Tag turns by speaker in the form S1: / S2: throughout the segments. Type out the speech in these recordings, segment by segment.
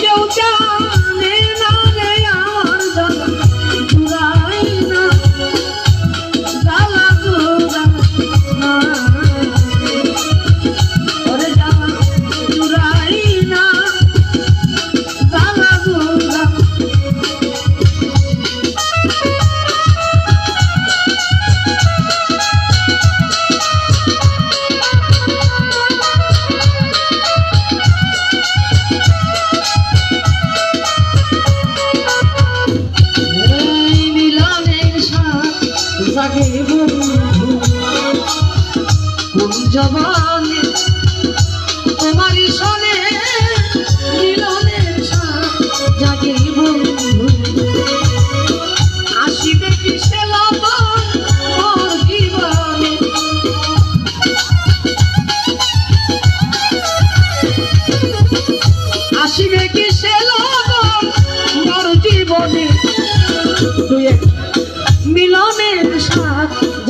S1: 就将你拿。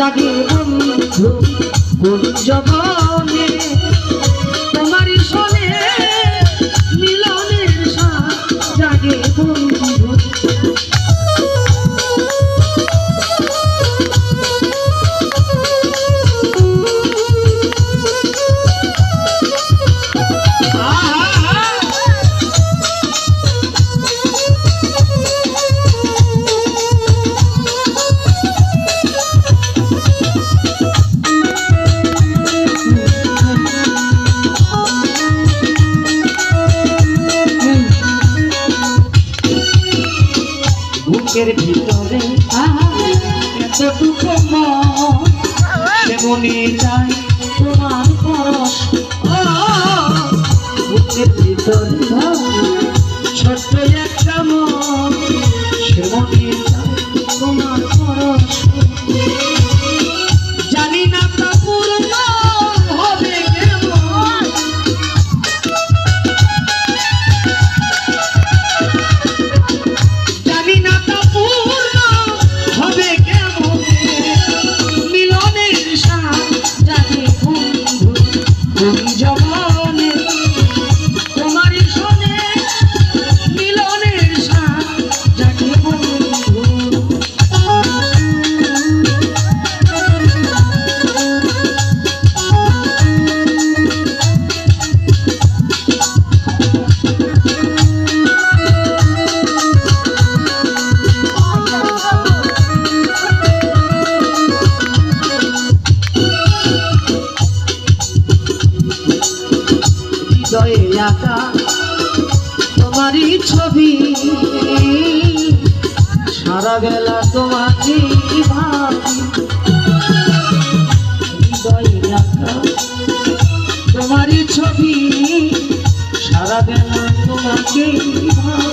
S1: জাগে বন্ধু বুকের ভিতরে এতটুকু মনে যায় তোমার পরশ। বুকের ভিতরে ছোট্ট একটা মন আঁকা তোমারই ছবি। সারা বেলা তোমাকে ভাবি। হৃদয় আঁকা তোমারই ছবি। সারা বেলা তোমাকে ভাবি।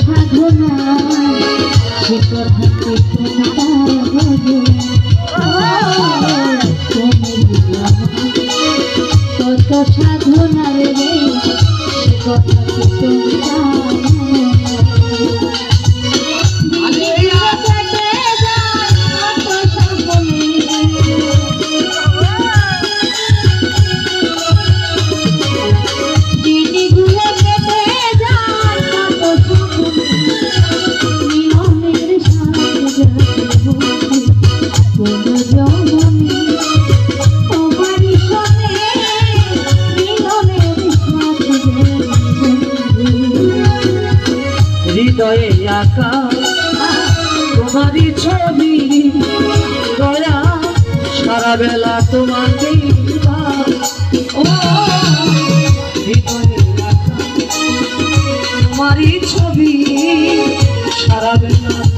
S2: সাধনা সে কথা
S1: হৃদয়ে আঁকা তোমারই ছবি দয়া সারা বেলা তোমাকে তোমারই ছবি সারা বেলা